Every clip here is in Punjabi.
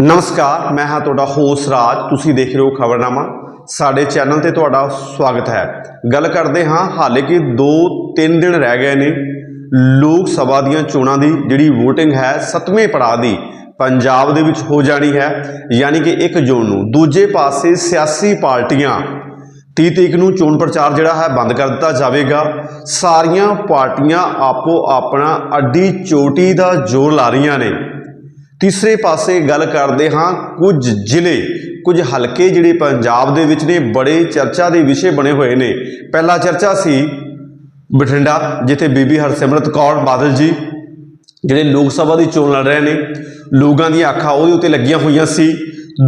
ਨਮਸਕਾਰ, ਮੈਂ ਹਾਂ ਤੁਹਾਡਾ ਹੋਸ ਰਾਜ। ਤੁਸੀਂ ਦੇਖ ਰਹੇ ਹੋ ਖਬਰਨਾਮਾ। ਸਾਡੇ ਚੈਨਲ ਤੇ ਤੁਹਾਡਾ ਸਵਾਗਤ ਹੈ। ਗੱਲ ਕਰਦੇ ਹਾਂ, ਹਾਲੇ ਕਿ 2-3 ਦਿਨ ਰਹਿ ਗਏ ਨੇ ਲੋਕ ਸਭਾ ਦੀਆਂ ਚੋਣਾਂ ਦੀ, ਜਿਹੜੀ VOTING ਹੈ 7ਵੇਂ ਪੜਾਅ ਦੀ ਪੰਜਾਬ ਦੇ ਵਿੱਚ ਹੋ ਜਾਣੀ ਹੈ, ਯਾਨੀ ਕਿ 1 ਜੂਨ ਨੂੰ। ਦੂਜੇ ਪਾਸੇ ਸਿਆਸੀ ਪਾਰਟੀਆਂ 30 ਤਰੀਕ ਨੂੰ ਚੋਣ ਪ੍ਰਚਾਰ ਜਿਹੜਾ ਹੈ ਬੰਦ ਕਰ ਦਿੱਤਾ ਜਾਵੇਗਾ। ਸਾਰੀਆਂ ਪਾਰਟੀਆਂ ਆਪੋ ਆਪਣਾ ਅੱਡੀ ਚੋਟੀ ਦਾ ਜ਼ੋਰ ਲਾ ਰਹੀਆਂ ਨੇ। ਤੀਸਰੇ ਪਾਸੇ ਗੱਲ ਕਰਦੇ ਹਾਂ ਕੁਝ ਜ਼ਿਲ੍ਹੇ, ਕੁਝ ਹਲਕੇ ਜਿਹੜੇ ਪੰਜਾਬ ਦੇ ਵਿੱਚ ਨੇ, ਬੜੇ ਚਰਚਾ ਦੇ ਵਿਸ਼ੇ ਬਣੇ ਹੋਏ ਨੇ। ਪਹਿਲਾ ਚਰਚਾ ਸੀ ਬਠਿੰਡਾ, ਜਿੱਥੇ ਬੀਬੀ ਹਰਸਿਮਰਤ ਕੌਰ ਬਾਦਲ ਜੀ, ਜਿਹੜੇ ਲੋਕ ਸਭਾ ਦੀ ਚੋਣ ਲੜ ਰਹੇ ਨੇ, ਲੋਕਾਂ ਦੀਆਂ ਅੱਖਾਂ ਉਹਦੇ ਉੱਤੇ ਲੱਗੀਆਂ ਹੋਈਆਂ ਸੀ।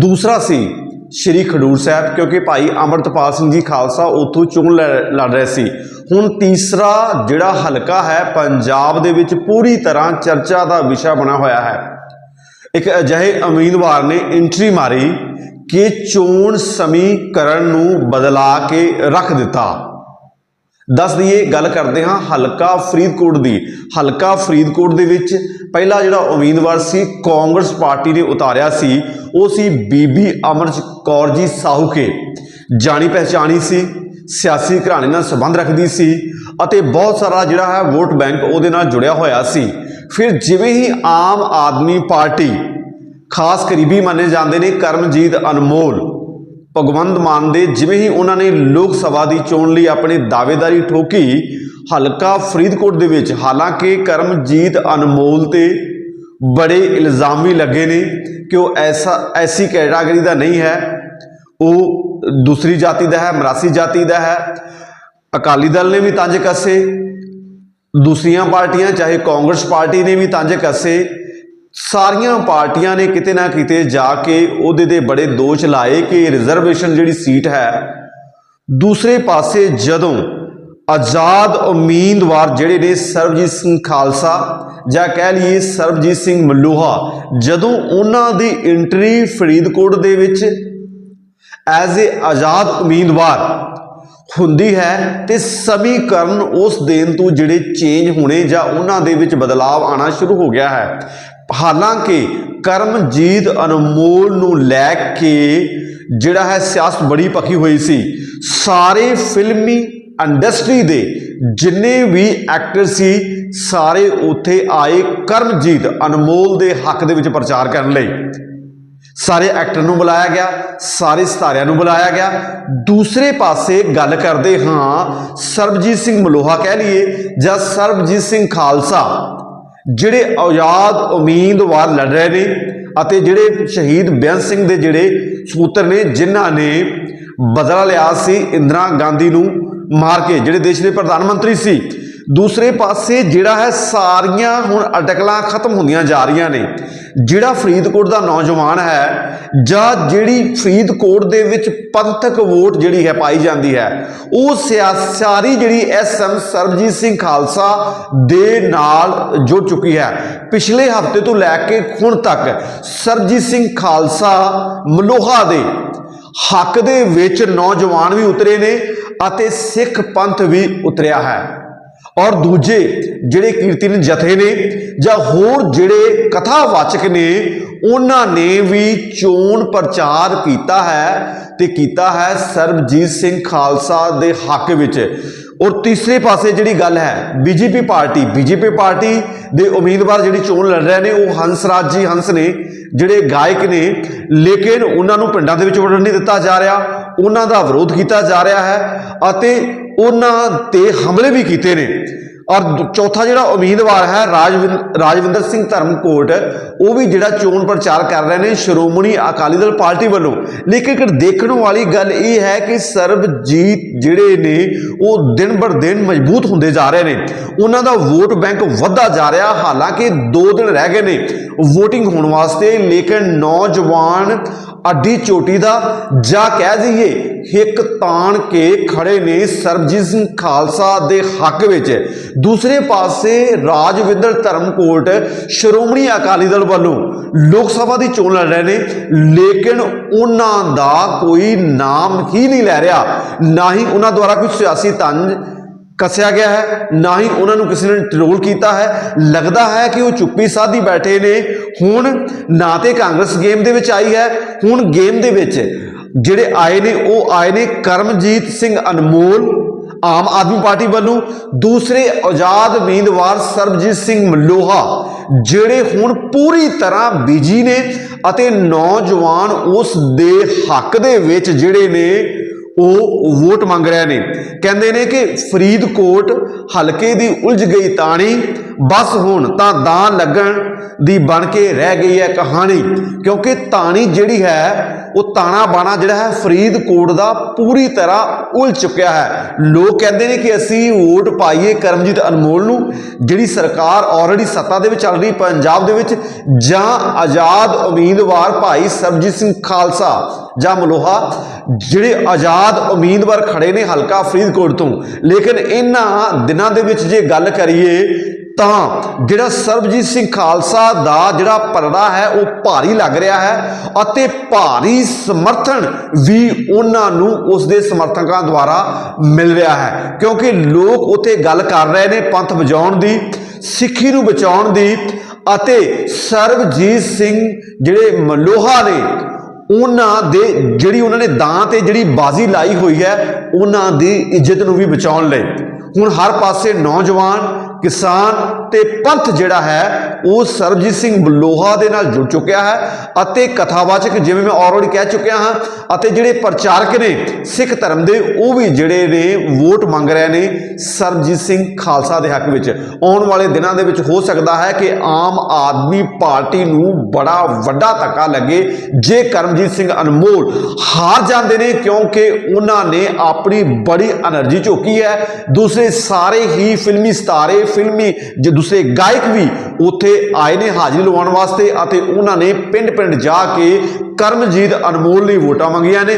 ਦੂਸਰਾ ਸੀ ਸ਼੍ਰੀ ਖਡੂਰ ਸਾਹਿਬ, ਕਿਉਂਕਿ ਭਾਈ ਅਮਰਤਪਾਲ ਸਿੰਘ ਜੀ ਖਾਲਸਾ ਉੱਥੋਂ ਚੋਣ ਲੜ ਲੜ ਰਹੇ ਸੀ। ਹੁਣ ਤੀਸਰਾ ਜਿਹੜਾ ਹਲਕਾ ਹੈ, ਪੰਜਾਬ ਦੇ ਵਿੱਚ ਪੂਰੀ ਤਰ੍ਹਾਂ ਚਰਚਾ ਦਾ ਵਿਸ਼ਾ ਬਣਾ ਹੋਇਆ ਹੈ। ਇੱਕ ਅਜਿਹੇ ਉਮੀਦਵਾਰ ਨੇ ਐਂਟਰੀ ਮਾਰੀ ਕਿ ਚੋਣ ਸਮੀਕਰਨ ਨੂੰ ਬਦਲਾ ਕੇ ਰੱਖ ਦਿੱਤਾ। ਦੱਸ ਦਈਏ, ਗੱਲ ਕਰਦੇ ਹਾਂ ਹਲਕਾ ਫਰੀਦਕੋਟ ਦੀ। ਹਲਕਾ ਫਰੀਦਕੋਟ ਦੇ ਵਿੱਚ ਪਹਿਲਾ ਜਿਹੜਾ ਉਮੀਦਵਾਰ ਸੀ, ਕਾਂਗਰਸ ਪਾਰਟੀ ਨੇ ਉਤਾਰਿਆ ਸੀ, ਉਹ ਸੀ ਬੀਬੀ ਅਮਰਜ ਕੌਰ ਜੀ ਸਾਹੂਕੇ। ਜਾਣੀ ਪਹਿਚਾਣੀ ਸੀ, ਸਿਆਸੀ ਘਰਾਣੇ ਨਾਲ ਸੰਬੰਧ ਰੱਖਦੀ ਸੀ ਅਤੇ ਬਹੁਤ ਸਾਰਾ ਜਿਹੜਾ ਹੈ ਵੋਟ ਬੈਂਕ ਉਹਦੇ ਨਾਲ ਜੁੜਿਆ ਹੋਇਆ ਸੀ। ਫਿਰ ਜਿਵੇਂ ਹੀ ਆਮ ਆਦਮੀ ਪਾਰਟੀ, ਖਾਸ ਕਰੀਬੀ ਮੰਨੇ ਜਾਂਦੇ ਨੇ ਕਰਮਜੀਤ ਅਨਮੋਲ, ਭਗਵੰਤ ਮਾਨ ਦੇ ਜਿਵੇਂ ਹੀ ਉਹਨਾਂ ਨੇ ਲੋਕ ਸਭਾ ਦੀ ਚੋਣ ਲਈ ਆਪਣੀ ਦਾਅਵੇਦਾਰੀ ਠੋਕੀ, ਹਲਕਾ ਫਰੀਦਕੋਟ ਦੇ ਵਿੱਚ, ਹਾਲਾਂਕਿ ਕਰਮਜੀਤ ਅਨਮੋਲ ਤੇ ਬੜੇ ਇਲਜ਼ਾਮ ਵੀ ਲੱਗੇ ਨੇ ਕਿ ਉਹ ਐਸਾ, ਐਸੀ ਕੈਟਾਗਰੀ ਦਾ ਨਹੀਂ ਹੈ। ਉਹ ਦੂਸਰੀ ਜਾਤੀ ਦਾ ਹੈ, ਮਰਾਸੀ ਜਾਤੀ ਦਾ ਹੈ। ਅਕਾਲੀ ਦਲ ਨੇ ਵੀ ਤੰਜ ਕੱਸੇ। ਦੂਸਰੀਆਂ ਪਾਰਟੀਆਂ, ਚਾਹੇ ਕਾਂਗਰਸ ਪਾਰਟੀ ਨੇ ਵੀ ਤੰਜ ਕੱਸੇ, ਸਾਰੀਆਂ ਪਾਰਟੀਆਂ ਨੇ ਕਿਤੇ ਨਾ ਕਿਤੇ ਜਾ ਕੇ ਉਹਦੇ ਦੇ ਬੜੇ ਦੋਸ਼ ਲਾਏ ਕਿ ਰਿਜ਼ਰਵੇਸ਼ਨ ਜਿਹੜੀ ਸੀਟ ਹੈ, ਦੂਸਰੇ ਪਾਸੇ ਜਦੋਂ ਆਜ਼ਾਦ ਉਮੀਦਵਾਰ ਜਿਹੜੇ ਨੇ ਸਰਬਜੀਤ ਸਿੰਘ ਖਾਲਸਾ ਜਾਂ ਕਹਿ ਲਈਏ ਸਰਬਜੀਤ ਸਿੰਘ ਮਲੂਹਾ, ਜਦੋਂ ਉਹਨਾਂ ਦੀ ਐਂਟਰੀ ਫਰੀਦਕੋਟ ਦੇ ਵਿੱਚ ਐਜ਼ ਏ ਆਜ਼ਾਦ ਉਮੀਦਵਾਰ ਹੁੰਦੀ ਹੈ ਤੇ ਸਮੀਕਰਨ ਉਸ ਦਿਨ ਤੋਂ ਜਿਹੜੇ ਚੇਂਜ ਹੋਣੇ ਜਾਂ ਉਹਨਾਂ ਦੇ ਵਿੱਚ ਬਦਲਾਅ ਆਣਾ ਸ਼ੁਰੂ ਹੋ ਗਿਆ ਹੈ। ਹਾਲਾਂਕਿ ਕਰਮਜੀਤ ਅਨਮੋਲ ਨੂੰ ਲੈ ਕੇ ਜਿਹੜਾ ਹੈ ਸਿਆਸਤ ਬੜੀ ਪੱਕੀ ਹੋਈ ਸੀ। ਸਾਰੇ ਫਿਲਮੀ ਇੰਡਸਟਰੀ ਦੇ ਜਿੰਨੇ ਵੀ ਐਕਟਰ ਸੀ, ਸਾਰੇ ਉੱਥੇ ਆਏ ਕਰਮਜੀਤ ਅਨਮੋਲ ਦੇ ਹੱਕ ਦੇ ਵਿੱਚ ਪ੍ਰਚਾਰ ਕਰਨ ਲਈ। ਸਾਰੇ ਐਕਟਰ ਨੂੰ ਬੁਲਾਇਆ ਗਿਆ, ਸਾਰੇ ਸਿਤਾਰਿਆਂ ਨੂੰ ਬੁਲਾਇਆ ਗਿਆ। ਦੂਸਰੇ ਪਾਸੇ ਗੱਲ ਕਰਦੇ ਹਾਂ, ਸਰਬਜੀਤ ਸਿੰਘ ਮਲੋਹਾ ਕਹਿ ਲਈਏ ਜਾਂ ਸਰਬਜੀਤ ਸਿੰਘ ਖਾਲਸਾ, ਜਿਹੜੇ ਆਜ਼ਾਦ ਉਮੀਦਵਾਰ ਲੜ ਰਹੇ ਨੇ ਅਤੇ ਜਿਹੜੇ ਸ਼ਹੀਦ ਬੇਅੰਤ ਸਿੰਘ ਦੇ ਜਿਹੜੇ ਸਪੁੱਤਰ ਨੇ, ਜਿਨ੍ਹਾਂ ਨੇ ਬਦਲਾ ਲਿਆ ਸੀ ਇੰਦਰਾ ਗਾਂਧੀ ਨੂੰ ਮਾਰ ਕੇ, ਜਿਹੜੇ ਦੇਸ਼ ਦੇ ਪ੍ਰਧਾਨ ਮੰਤਰੀ ਸੀ ਦੂਸਰੇ ਪਾਸੇ ਜਿਹੜਾ ਹੈ, ਸਾਰੀਆਂ ਹੁਣ ਅਟਕਲਾਂ ਖਤਮ ਹੁੰਦੀਆਂ ਜਾ ਰਹੀਆਂ ਨੇ। ਜਿਹੜਾ ਫਰੀਦਕੋਟ ਦਾ ਨੌਜਵਾਨ ਹੈ ਜਾਂ ਜਿਹੜੀ ਫਰੀਦਕੋਟ ਦੇ ਵਿੱਚ ਪੰਥਕ ਵੋਟ ਜਿਹੜੀ ਹੈ ਪਾਈ ਜਾਂਦੀ ਹੈ, ਉਹ ਸਿਆਸਾਰੀ ਜਿਹੜੀ ਐਸਐਮ ਸਰਬਜੀਤ ਸਿੰਘ ਖਾਲਸਾ ਦੇ ਨਾਲ ਜੁੜ ਚੁੱਕੀ ਹੈ। ਪਿਛਲੇ ਹਫ਼ਤੇ ਤੋਂ ਲੈ ਕੇ ਹੁਣ ਤੱਕ ਸਰਬਜੀਤ ਸਿੰਘ ਖਾਲਸਾ ਮਲੋਹਾ ਦੇ ਹੱਕ ਦੇ ਵਿੱਚ ਨੌਜਵਾਨ ਵੀ ਉਤਰੇ ਨੇ ਅਤੇ ਸਿੱਖ ਪੰਥ ਵੀ ਉਤਰਿਆ ਹੈ। ਔਰ ਦੂਜੇ ਜਿਹੜੇ ਕੀਰਤਨ ਜਥੇ ਨੇ ਜਾਂ ਹੋਰ ਜਿਹੜੇ ਕਥਾਵਾਚਕ ਨੇ, ਉਹਨਾਂ ਨੇ ਵੀ ਚੋਣ ਪ੍ਰਚਾਰ ਕੀਤਾ ਹੈ ਤੇ ਕੀਤਾ ਹੈ ਸਰਬਜੀਤ ਸਿੰਘ ਖਾਲਸਾ ਦੇ ਹੱਕ ਵਿੱਚ। ਔਰ ਤੀਸਰੇ ਪਾਸੇ ਜਿਹੜੀ ਗੱਲ ਹੈ, ਬੀਜੇਪੀ ਪਾਰਟੀ ਬੀਜੇਪੀ ਪਾਰਟੀ ਦੇ ਉਮੀਦਵਾਰ ਜਿਹੜੀ ਚੋਣ ਲੜ ਰਹੇ ਨੇ, ਉਹ ਹੰਸਰਾਜ ਜੀ ਹੰਸ ਨੇ, ਜਿਹੜੇ ਗਾਇਕ ਨੇ। ਲੇਕਿਨ ਉਹਨਾਂ ਨੂੰ ਪਿੰਡਾਂ ਦੇ ਵਿੱਚ ਵੜਨ ਨਹੀਂ ਦਿੱਤਾ ਜਾ ਰਿਹਾ, ਉਹਨਾਂ ਦਾ ਵਿਰੋਧ ਕੀਤਾ ਜਾ ਰਿਹਾ ਹੈ ਅਤੇ ਉਹਨਾਂ ਤੇ ਹਮਲੇ ਵੀ ਕੀਤੇ ਨੇ। ਔਰ ਚੌਥਾ ਜਿਹੜਾ ਉਮੀਦਵਾਰ ਹੈ ਰਾਜਵਿੰਦ ਰਾਜਵਿੰਦਰ ਸਿੰਘ ਧਰਮਕੋਟ, ਉਹ ਵੀ ਜਿਹੜਾ ਚੋਣ ਪ੍ਰਚਾਰ ਕਰ ਰਹੇ ਨੇ, ਸ਼੍ਰੋਮਣੀ ਅਕਾਲੀ ਦਲ ਪਾਰਟੀ ਵੱਲੋਂ। ਲੇਕਿਨ ਇੱਕ ਦੇਖਣ ਵਾਲੀ ਗੱਲ ਇਹ ਹੈ ਕਿ ਸਰਬਜੀਤ ਜਿਹੜੇ ਨੇ, ਉਹ ਦਿਨ ਬਰ ਦਿਨ ਮਜ਼ਬੂਤ ਹੁੰਦੇ ਜਾ ਰਹੇ ਨੇ। ਉਹਨਾਂ ਦਾ ਵੋਟ ਬੈਂਕ ਵੱਧਦਾ ਜਾ ਰਿਹਾ, ਹਾਲਾਂਕਿ 2 ਦਿਨ ਰਹਿ ਗਏ ਨੇ VOTING ਹੋਣ ਵਾਸਤੇ, ਲੇਕਿਨ ਨੌਜਵਾਨ ਅੱਡੀ ਚੋਟੀ ਦਾ, ਜਾਂ ਕਹਿ ਦਈਏ ਹਿੱਕ ਤਾਣ ਕੇ ਖੜੇ ਨੇ ਸਰਬਜੀਤ ਸਿੰਘ ਖਾਲਸਾ ਦੇ ਹੱਕ ਵਿੱਚ। ਦੂਸਰੇ ਪਾਸੇ ਰਾਜਵਿੰਦਰ ਧਰਮਕੋਟ, ਸ਼੍ਰੋਮਣੀ ਅਕਾਲੀ ਦਲ ਵੱਲੋਂ ਲੋਕ ਸਭਾ ਦੀ ਚੋਣ ਲੜ ਰਹੇ ਨੇ, ਲੇਕਿਨ ਉਹਨਾਂ ਦਾ ਕੋਈ ਨਾਮ ਹੀ ਨਹੀਂ ਲੈ ਰਿਹਾ। ਨਾ ਹੀ ਉਹਨਾਂ ਦੁਆਰਾ ਕੋਈ ਸਿਆਸੀ ਤੰਜ ਕੱਸਿਆ ਗਿਆ ਹੈ, ਨਾ ਹੀ ਉਹਨਾਂ ਨੂੰ ਕਿਸੇ ਨੇ ਟਰੋਲ ਕੀਤਾ ਹੈ। ਲੱਗਦਾ ਹੈ ਕਿ ਉਹ ਚੁੱਪੀ ਸਾਧੀ ਬੈਠੇ ਨੇ। ਹੁਣ ਨਾ ਤੇ ਕਾਂਗਰਸ ਗੇਮ ਦੇ ਵਿੱਚ ਆਈ ਹੈ। ਹੁਣ ਗੇਮ ਦੇ ਵਿੱਚ ਜਿਹੜੇ ਆਏ ਨੇ, ਉਹ ਆਏ ਨੇ ਕਰਮਜੀਤ ਸਿੰਘ ਅਨਮੋਲ, ਆਮ ਆਦਮੀ ਪਾਰਟੀ ਵੱਲੋਂ। ਦੂਸਰੇ ਆਜ਼ਾਦ ਉਮੀਦਵਾਰ ਸਰਬਜੀਤ ਸਿੰਘ ਮਲੋਹਾ, ਜਿਹੜੇ ਹੁਣ ਪੂਰੀ ਤਰ੍ਹਾਂ ਬਿਜ਼ੀ ਨੇ ਅਤੇ ਨੌਜਵਾਨ ਉਸ ਦੇ ਹੱਕ ਦੇ ਵਿੱਚ ਜਿਹੜੇ ਨੇ ਉਹ ਵੋਟ ਮੰਗ ਰਹੇ ਨੇ। ਕਹਿੰਦੇ ਨੇ ਕਿ ਫਰੀਦਕੋਟ ਹਲਕੇ ਦੀ ਉਲਝ ਗਈ ਤਾਣੀ ਬਸ ਹੁਣ ਤਾਂ ਦਾਂ ਲੱਗਣ ਦੀ ਬਣ ਕੇ ਰਹਿ ਗਈ ਹੈ ਕਹਾਣੀ, ਕਿਉਂਕਿ ਤਾਣੀ ਜਿਹੜੀ ਹੈ, ਉਹ ਤਾਣਾ ਬਾਣਾ ਜਿਹੜਾ ਹੈ, ਫਰੀਦਕੋਟ ਦਾ ਪੂਰੀ ਤਰ੍ਹਾਂ ਉਲਝ ਚੁੱਕਿਆ ਹੈ। ਲੋਕ ਕਹਿੰਦੇ ਨੇ ਕਿ ਅਸੀਂ ਵੋਟ ਪਾਈਏ ਕਰਮਜੀਤ ਅਨਮੋਲ ਨੂੰ, ਜਿਹੜੀ ਸਰਕਾਰ ਆਲਰੇਡੀ ਸੱਤਾ ਦੇ ਵਿੱਚ ਚੱਲ ਰਹੀ, ਪੰਜਾਬ ਦੇ ਵਿੱਚ, ਜਾਂ ਆਜ਼ਾਦ ਉਮੀਦਵਾਰ ਭਾਈ ਸਰਬਜੀਤ ਸਿੰਘ ਖਾਲਸਾ ਜਾਂ ਮਲੋਹਾ, ਜਿਹੜੇ ਆਜ਼ਾਦ ਉਮੀਦਵਾਰ ਖੜੇ ਨੇ ਹਲਕਾ ਫਰੀਦਕੋਟ ਤੋਂ। ਲੇਕਿਨ ਇਹਨਾਂ ਦਿਨਾਂ ਦੇ ਵਿੱਚ ਜੇ ਗੱਲ ਕਰੀਏ ਤਾਂ ਜਿਹੜਾ ਸਰਬਜੀਤ ਸਿੰਘ ਖਾਲਸਾ ਦਾ ਜਿਹੜਾ ਪਰੜਾ ਹੈ, ਉਹ ਭਾਰੀ ਲੱਗ ਰਿਹਾ ਹੈ ਅਤੇ ਭਾਰੀ ਸਮਰਥਨ ਵੀ ਉਹਨਾਂ ਨੂੰ ਉਸ ਦੇ ਸਮਰਥਕਾਂ ਦੁਆਰਾ ਮਿਲ ਰਿਹਾ ਹੈ। ਕਿਉਂਕਿ ਲੋਕ ਉੱਥੇ ਗੱਲ ਕਰ ਰਹੇ ਨੇ ਪੰਥ ਬਚਾਉਣ ਦੀ, ਸਿੱਖੀ ਨੂੰ ਬਚਾਉਣ ਦੀ ਅਤੇ ਸਰਬਜੀਤ ਸਿੰਘ ਜਿਹੜੇ ਮਲੋਹਾ ਨੇ, ਉਹਨਾਂ ਦੇ ਜਿਹੜੀ ਉਹਨਾਂ ਨੇ ਦਾਂ ਤੇ ਜਿਹੜੀ ਬਾਜ਼ੀ ਲਾਈ ਹੋਈ ਹੈ, ਉਹਨਾਂ ਦੀ ਇੱਜ਼ਤ ਨੂੰ ਵੀ ਬਚਾਉਣ ਲਈ। ਹੁਣ ਹਰ ਪਾਸੇ ਨੌਜਵਾਨ ਕਿਸਾਨ ਤੇ ਪੰਥ ਜਿਹੜਾ ਹੈ ਉਹ ਸਰਬਜੀਤ ਸਿੰਘ ਬਲੋਹਾ ਦੇ ਨਾਲ ਜੁੜ ਚੁੱਕਿਆ ਹੈ ਅਤੇ ਕਥਾਵਾਚਕ ਜਿਵੇਂ ਮੈਂ ਆਲਰੇਡੀ ਕਹਿ ਚੁੱਕਿਆ ਹਾਂ ਅਤੇ ਜਿਹੜੇ ਪ੍ਰਚਾਰਕ ਨੇ ਸਿੱਖ ਧਰਮ ਦੇ, ਉਹ ਵੀ ਜਿਹੜੇ ਨੇ ਵੋਟ ਮੰਗ ਰਹੇ ਨੇ ਸਰਬਜੀਤ ਸਿੰਘ ਖਾਲਸਾ ਦੇ ਹੱਕ ਵਿੱਚ। ਆਉਣ ਵਾਲੇ ਦਿਨਾਂ ਦੇ ਵਿੱਚ ਹੋ ਸਕਦਾ ਹੈ ਕਿ ਆਮ ਆਦਮੀ ਪਾਰਟੀ ਨੂੰ ਬੜਾ ਵੱਡਾ ਧੱਕਾ ਲੱਗੇ ਜੇ ਕਰਮਜੀਤ ਸਿੰਘ ਅਨਮੋਲ ਹਾਰ ਜਾਂਦੇ ਨੇ ਕਿਉਂਕਿ ਉਹਨਾਂ ਨੇ ਆਪਣੀ ਬੜੀ એનર્ਜੀ ਝੋਕੀ ਹੈ। ਦੂਸਰੇ ਸਾਰੇ ਹੀ ਫਿਲਮੀ ਸਤਾਰੇ ਫਿਲਮੀ ਜੇ, ਦੂਸਰੇ ਗਾਇਕ ਵੀ ਉਥੇ ਆਏ ਨੇ ਹਾਜ਼ਰੀ ਲਵਾਉਣ ਵਾਸਤੇ ਅਤੇ ਉਹਨਾਂ ਨੇ ਪਿੰਡ ਪਿੰਡ ਜਾ ਕੇ ਕਰਮਜੀਤ ਅਨਮੋਲ ਲਈ ਵੋਟਾਂ ਮੰਗੀਆਂ ਨੇ।